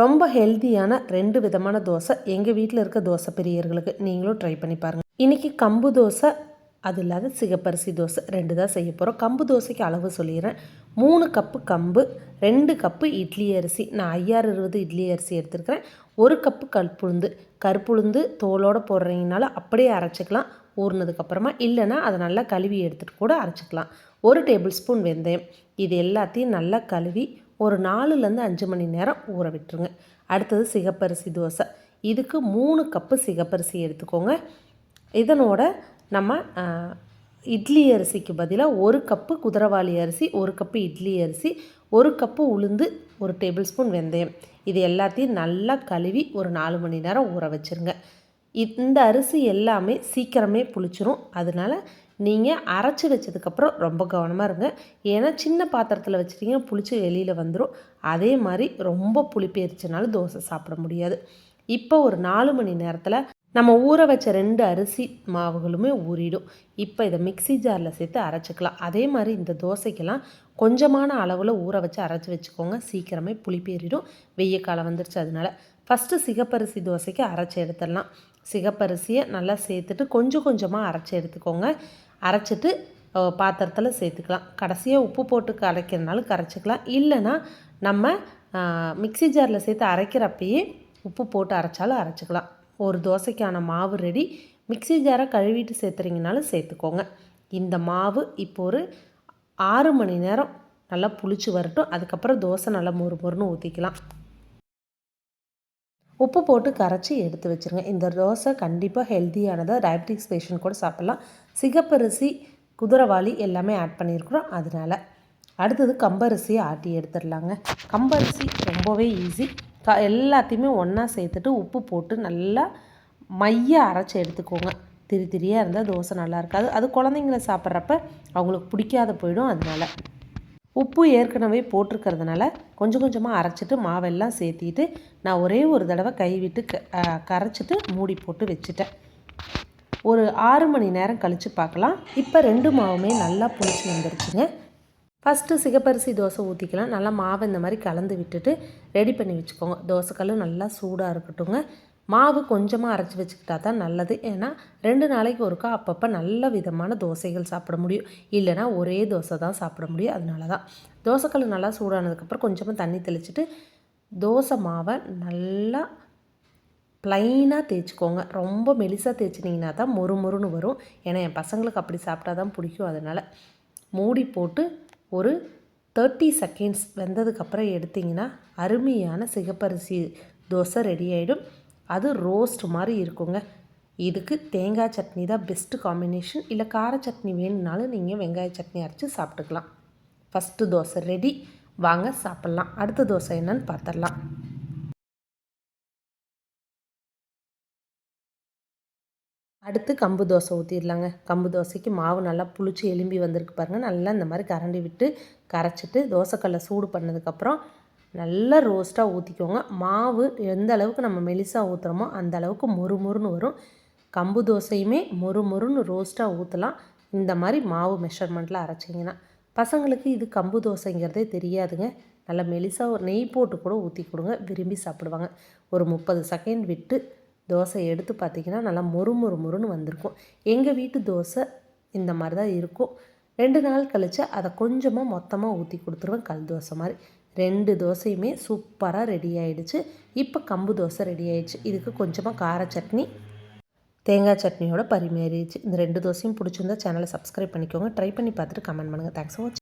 ரொம்ப ஹெல்த்தியான ரெண்டு விதமான தோசை எங்கள் வீட்டில் இருக்க தோசை பெரியர்களுக்கு நீங்களும் ட்ரை பண்ணி பாருங்கள் இன்றைக்கி கம்பு தோசை அது இல்லாத சிகப்பரிசி தோசை ரெண்டு தான் செய்ய போகிறோம் கம்பு தோசைக்கு அளவு சொல்லிடுறேன். மூணு கப்பு கம்பு ரெண்டு கப்பு இட்லி அரிசி. நான் ஐயாறு இருபது இட்லி அரிசி எடுத்துருக்கிறேன். ஒரு கப்பு கற்புளுந்து கருப்புளுந்து தோலோடு போடுறீங்கனால அப்படியே அரைச்சிக்கலாம். ஊறினதுக்கப்புறமா இல்லைன்னா அதை நல்லா கழுவி எடுத்துகிட்டு கூட அரைச்சிக்கலாம். ஒரு டேபிள் ஸ்பூன் வெந்தயம். இது எல்லாத்தையும் நல்லா கழுவி ஒரு நாலுலேருந்து அஞ்சு மணி நேரம் ஊற விட்டுருங்க. அடுத்தது சிகப்பரிசி தோசை. இதுக்கு மூணு கப்பு சிகப்பரிசி எடுத்துக்கோங்க. இதனோட நம்ம இட்லி அரிசிக்கு பதிலாக ஒரு கப்பு குதிரவாளி அரிசி ஒரு கப்பு இட்லி அரிசி ஒரு கப்பு உளுந்து ஒரு டேபிள் ஸ்பூன் வெந்தயம். இது எல்லாத்தையும் நல்லா கழுவி ஒரு நாலு மணி நேரம் ஊற வச்சுருங்க. இந்த அரிசி எல்லாமே சீக்கிரமே புளிச்சிரும். அதனால் நீங்கள் அரைச்சி வச்சதுக்கப்புறம் ரொம்ப கவனமாக இருங்க. ஏன்னா சின்ன பாத்திரத்தில் வச்சுட்டிங்கன்னா புளிச்சு வெளியில் வந்துடும் அதே மாதிரி ரொம்ப புளிப்பேரிச்சனால தோசை சாப்பிட முடியாது. இப்போ ஒரு நாலு மணி நேரத்தில் நம்ம ஊற வச்ச ரெண்டு அரிசி மாவுகளுமே ஊறிடும். இப்போ இதை மிக்சி ஜாரில் சேர்த்து அரைச்சிக்கலாம். அதே மாதிரி இந்த தோசைக்கெல்லாம் கொஞ்சமான அளவில் ஊற வச்சு அரைச்சி வச்சுக்கோங்க. சீக்கிரமே புளிப்பேறிடும். வெய்ய காலம் வந்துருச்சு அதனால். ஃபஸ்ட்டு சிகப்பரிசி தோசைக்கு அரைச்சி எடுத்துடலாம். சிகப்பரிசியை நல்லா சேர்த்துட்டு கொஞ்சம் கொஞ்சமாக அரைச்சி எடுத்துக்கோங்க. அரைச்சிட்டு பாத்திரத்தில் சேர்த்துக்கலாம். கடைசியாக உப்பு போட்டு கரைக்கிறனாலும் கரைச்சிக்கலாம். இல்லைன்னா நம்ம மிக்சி ஜாரில் சேர்த்து அரைக்கிறப்பயே உப்பு போட்டு அரைச்சாலும் அரைச்சிக்கலாம். ஒரு தோசைக்கான மாவு ரெடி. மிக்சி ஜாரை கழுவிட்டு சேர்த்துறீங்கனாலும் சேர்த்துக்கோங்க. இந்த மாவு இப்போ ஒரு ஆறு மணி நேரம் நல்லா புளிச்சு வரட்டும். அதுக்கப்புறம் தோசை நல்லா மொறு மொறுன்னு ஊற்றிக்கலாம் உப்பு போட்டு கரைச்சி எடுத்து வச்சுருங்க. இந்த தோசை கண்டிப்பாக ஹெல்த்தியானதாக டயபெட்டிக்ஸ் பேஷண்ட் கூட சாப்பிட்லாம். சிகப்பரிசி குதிரவாளி எல்லாமே ஆட் பண்ணியிருக்கிறோம். அதனால் அடுத்தது கம்பரிசியை ஆட்டி எடுத்துடலாங்க. கம்பரிசி ரொம்பவே ஈஸி க எல்லாத்தையுமே ஒன்றா சேர்த்துட்டு உப்பு போட்டு நல்லா மைய அரைச்சி எடுத்துக்கோங்க. திரி திரியாக இருந்தால் தோசை நல்லா இருக்காது. அது குழந்தைங்கள சாப்பிட்றப்ப அவங்களுக்கு பிடிக்காத போயிடும். அதனால் உப்பு ஏற்கனவே போட்டிருக்கிறதுனால கொஞ்சம் கொஞ்சமாக அரைச்சிட்டு மாவெல்லாம் சேர்த்திட்டு நான் ஒரே ஒரு தடவை கைவிட்டு க கரைச்சிட்டு மூடி போட்டு வச்சுட்டேன். ஒரு ஆறு மணி நேரம் கழித்து பார்க்கலாம். இப்போ ரெண்டு மாவுமே நல்லா புளிச்சு வந்துருச்சுங்க. ஃபஸ்ட்டு சிகப்பரிசி தோசை ஊற்றிக்கலாம் நல்லா மாவு இந்த மாதிரி கலந்து விட்டுட்டு ரெடி பண்ணி வச்சுக்கோங்க. தோசைக்கல்லும் நல்லா சூடாக இருக்கட்டுங்க மாவு கொஞ்சமாக அரைச்சி வச்சுக்கிட்டா தான் நல்லது. ஏன்னா ரெண்டு நாளைக்கு ஒருக்கா அப்பப்போ நல்ல விதமான தோசைகள் சாப்பிட முடியும். இல்லைனா ஒரே தோசை தான் சாப்பிட முடியும். அதனால தான் தோசைக்கல் நல்லா சூடானதுக்கப்புறம் கொஞ்சமாக தண்ணி தெளிச்சுட்டு தோசை மாவை நல்லா ப்ளைனாக தேய்ச்சிக்கோங்க. ரொம்ப மெலிசாக தேய்ச்சினிங்கன்னா தான் மொறு மொறுன்னு வரும். ஏன்னா என் பசங்களுக்கு அப்படி சாப்பிட்டா தான் பிடிக்கும். அதனால் மூடி போட்டு ஒரு தேர்ட்டி செகண்ட்ஸ் வெந்ததுக்கப்புறம் எடுத்திங்கன்னா அருமையான சிகப்பரிசி தோசை ரெடி ஆகிடும் அது ரோஸ்ட் மாதிரி இருக்குங்க. இதுக்கு தேங்காய் சட்னி தான் பெஸ்ட்டு காம்பினேஷன் இல்லை கார சட்னி வேணும்னாலும் நீங்கள் வெங்காய சட்னி அரைச்சி சாப்பிட்டுக்கலாம். ஃபஸ்ட்டு தோசை ரெடி வாங்க சாப்பிட்லாம். அடுத்த தோசை என்னன்னு பார்த்துடலாம். அடுத்து கம்பு தோசை ஊற்றிடலாங்க கம்பு தோசைக்கு மாவு நல்லா புளிச்சு எலும்பி வந்திருக்கு பாருங்கள் நல்லா இந்த மாதிரி கரண்டி விட்டு கரைச்சிட்டு தோசைக்கல்லை சூடு பண்ணதுக்கப்புறம் நல்லா ரோஸ்ட்டாக ஊற்றிக்கோங்க. மாவு எந்த அளவுக்கு நம்ம மெலிசாக ஊற்றுறோமோ அந்த அளவுக்கு மொறு மொறுன்னு வரும். கம்பு தோசையுமே மொறு மொறுன்னு ரோஸ்ட்டாக ஊற்றலாம் இந்த மாதிரி மாவு மெஷர்மெண்ட்டில் அரைச்சிங்கன்னா. பசங்களுக்கு இது கம்பு தோசைங்கிறதே தெரியாதுங்க. நல்லா மெலிசாக ஒரு நெய் போட்டு கூட ஊற்றி கொடுங்க. விரும்பி சாப்பிடுவாங்க. ஒரு முப்பது செகண்ட் விட்டு தோசை எடுத்து பார்த்திங்கன்னா நல்லா மொறு மொறு மொறுன்னு வந்திருக்கும். எங்கள் வீட்டு தோசை இந்த மாதிரி தான் இருக்கும். ரெண்டு நாள் கழித்து அதை கொஞ்சமாக மொத்தமாக ஊற்றி கொடுத்துருவேன் கல் தோசை மாதிரி. ரெண்டு தோசையுமே சூப்பராக ரெடி ஆகிடுச்சு இப்போ கம்பு தோசை ரெடி ஆகிடுச்சு இதுக்கு கொஞ்சமாக கார சட்னி தேங்காய் சட்னியோட பரிமாறிடுச்சு. இந்த ரெண்டு தோசையும் பிடிச்சிருந்தா சேனலை சப்ஸ்கிரைப் பண்ணிக்கோங்க. ட்ரை பண்ணி பார்த்துட்டு கமெண்ட் பண்ணுங்கள் தேங்க்ஸ் ஃபார் வாட்சிங்